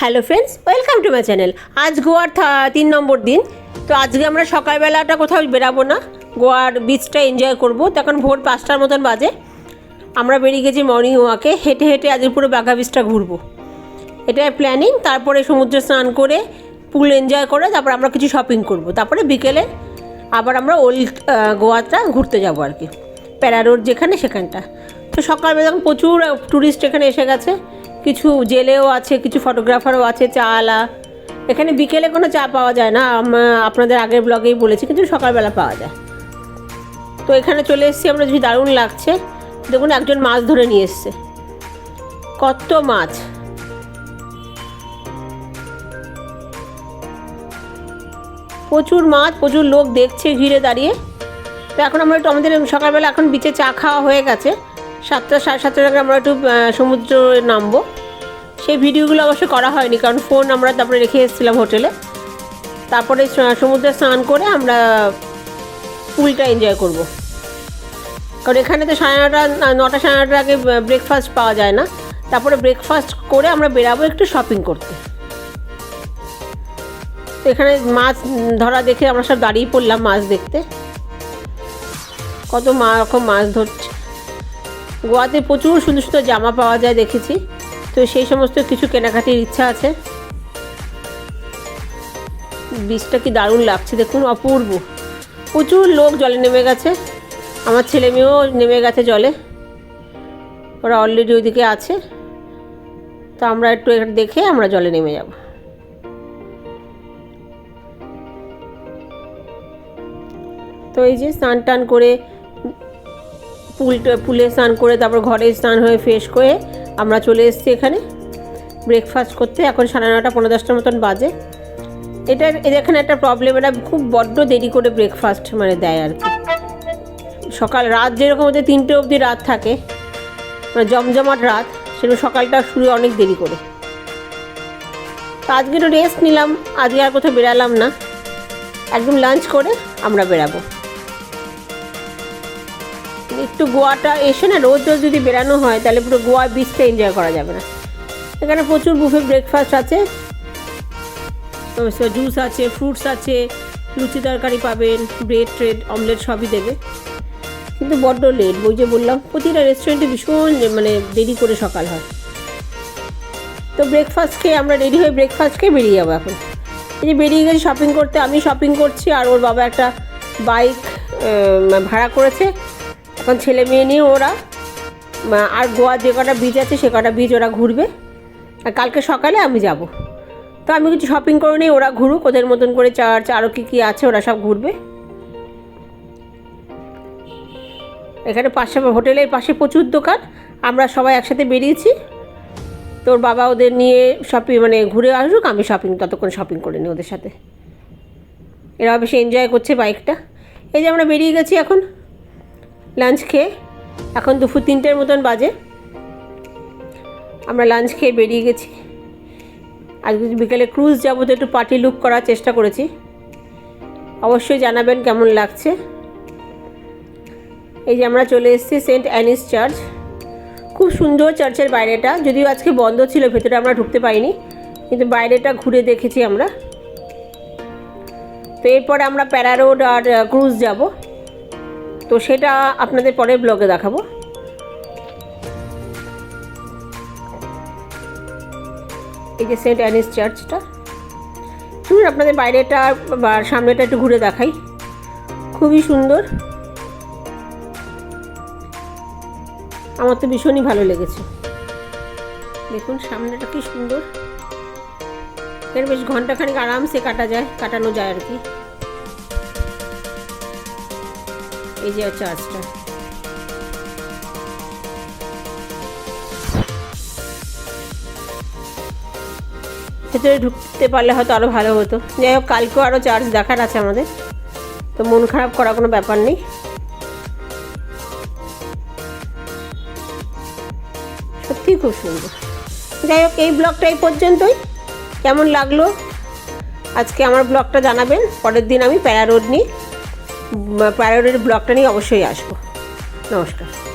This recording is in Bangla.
Hello friends welcome to my channel আজ গোয়ার তিন নম্বর দিন। তো আজকে আমরা সকালবেলাটা কোথাও বেরাবো না। গোয়ার বিচটা এনজয় করব। তখন ভোর পাঁচটার মতন বাজে। আমরা বেরিয়ে গেছি মর্নিং ওয়াকে হেঁটে হেঁটে আজকে পুরো বাঘা বিচটা ঘুরবো। এটাই প্ল্যানিং তারপরে সমুদ্রে স্নান করে পুল এনজয় করে তারপর আমরা কিছু শপিং করব। তারপরে বিকেলে আবার আমরা ওল্ড গোয়াটা ঘুরতে যাব আর কি। প্যারা রোড যেখানে সেখানটা। তো সকালবেলা প্রচুর ট্যুরিস্ট এখানে এসে গেছে। কিছু জেলেও আছে, কিছু ফটোগ্রাফারও আছে চা আলা এখানে বিকেলে কোনো চা পাওয়া যায় না আপনাদের আগের ব্লগেই বলেছি, কিন্তু সকালবেলা পাওয়া যায়। তো এখানে চলে এসেছি আমরা যদি দারুণ লাগছে। দেখুন, একজন মাছ ধরে নিয়ে এসছে। কত মাছ। প্রচুর মাছ, প্রচুর লোক দেখছে ঘিরে দাঁড়িয়ে। তো এখন আমরা একটু আমাদের সকালবেলা এখন বিচে চা খাওয়া হয়ে গেছে। সাতটা, সাড়ে সাতটা টাকা আমরা একটু সমুদ্রে নামবো। সেই ভিডিওগুলো অবশ্য করা হয়নি, কারণ ফোন আমরা তারপরে রেখে এসেছিলাম হোটেলে। তারপরে সমুদ্রে স্নান করে আমরা পুলটা এনজয় করব। কারণ এখানে তো সাড়ে নটা নটা সাড়ে নটার আগে ব্রেকফাস্ট পাওয়া যায় না। তারপরে ব্রেকফাস্ট করে আমরা বেরাবো একটু শপিং করতে। এখানে মাছ ধরা দেখে আমরা সব দাঁড়িয়ে পড়লাম মাছ দেখতে। কত মা রকম মাছ ধরছে। গোয়াতে প্রচুর সুন্দর সুন্দর জামা পাওয়া যায় দেখেছি। তো সেই সমস্ত কিছু কেনাকাটির ইচ্ছা আছে। বীজটা কি দারুণ লাগছে, দেখুন, অপূর্ব। প্রচুর লোক জলে নেমে গেছে। আমার ছেলে মেয়েও নেমে গেছে জলে। ওরা অলরেডি ওইদিকে আছে। তো আমরা একটু দেখে আমরা জলে নেমে যাব। তো এই যে স্নান টান করে পুলটা পুলে স্নান করে, তারপর ঘরে স্নান হয়ে ফ্রেশ করে আমরা চলে এসেছি এখানে। ব্রেকফাস্ট করতে, এখন সাড়ে নটা পনেরো দশটার মতন বাজে। এটা এদের এখানে একটা প্রবলেম এটা খুব বড্ড দেরি করে ব্রেকফাস্ট মানে দেয় আর কি। সকাল রাত যেরকম ওদের তিনটে অবধি রাত থাকে মানে জমজমাট রাত, সেরকম সকালটা শুরু অনেক দেরি করে। তো আজকে একটু রেস্ট নিলাম, আজকে আর কোথাও বেরালাম না। একদম লাঞ্চ করে আমরা বেরাবো। একটু গোয়াটা এসে না রোজ রোজ যদি বেরানো হয়, তাহলে পুরো গোয়া বিচটা এনজয় করা যাবে না। এখানে প্রচুর বুফে ব্রেকফাস্ট আছে। জুস আছে ফ্রুটস আছে, লুচি তরকারি পাবেন ব্রেড ট্রেড অমলেট সবই দেবে। কিন্তু বড্ড লেট ওই যে বললাম, প্রতিটা রেস্টুরেন্টে ভীষণ মানে দেরি করে সকাল হয়। তো ব্রেকফাস্ট খেয়ে আমরা রেডি হয়ে ব্রেকফাস্ট খেয়ে বেরিয়ে যাব এখন। এই যে বেরিয়ে গেছি শপিং করতে, আমি শপিং করছি আর ওর বাবা একটা বাইক ভাড়া করেছে। এখন ছেলে মেয়ে নিয়ে ওরা আর গোয়া যে কটা বীচ আছে সে কটা বীচ ওরা ঘুরবে। আর কালকে সকালে আমি যাব। তো আমি কিছু শপিং করে নিই, ওরা ঘুরুক, ওদের মতন করে চার্চ আরও কী কী আছে, ওরা সব ঘুরবে। এখানে পাশে হোটেলের পাশে প্রচুর দোকান, আমরা সবাই একসাথে বেরিয়েছি। তোর বাবা ওদের নিয়ে শপিং মানে ঘুরে আসুক, আমি শপিং ততক্ষণ শপিং করে নিই ওদের সাথে। এরা বেশি এনজয় করছে বাইকটা এই যে আমরা বেরিয়ে গেছি এখন। লাঞ্চ খেয়ে এখন দুপুর তিনটের মতন বাজে। আমরা লাঞ্চ খেয়ে বেরিয়ে গেছি। আজকে বিকেলে ক্রুজ যাব তো একটু পার্টি লুক করার চেষ্টা করেছি। অবশ্যই জানাবেন কেমন লাগছে। এই যে আমরা চলে এসেছি সেন্ট অ্যানিস চার্চ। খুব সুন্দর চার্চের বাইরেটা। যদিও আজকে বন্ধ ছিল, ভেতরে আমরা ঢুকতে পারিনি। কিন্তু বাইরেটা ঘুরে দেখেছি আমরা। তো এরপরে আমরা প্যারা রোড আর ক্রুজ যাব। তো সেটা আপনাদের পরের ব্লগে দেখাবো। এই যে সেন্ট অ্যানিস চার্চটা। শুনুন আপনাদের বাইরেটা বা সামনেটা একটু ঘুরে দেখাই। খুবই সুন্দর। আমার তো ভীষণই ভালো লেগেছে। দেখুন, সামনেটা কি সুন্দর। এর বেশ ঘন্টাখানিক আরামসে কাটা যায়, কাটানো যায় আর কি। এই যে চার্চটা ভেতরে ঢুকতে পারলে হয়তো আরও ভালো হতো। যাই হোক, কালকেও আরও চার্জ দেখার আছে আমাদের। তো মন খারাপ করার কোনো ব্যাপার নেই। সত্যিই খুব সুন্দর। যাই হোক, এই ব্লগটা এই পর্যন্তই। কেমন লাগল? আজকে আমার ব্লগটা জানাবেন। পরের দিন আমি প্যারা রোড নিই প্যারা ব্লগটা নিয়ে অবশ্যই আসব। নমস্কার।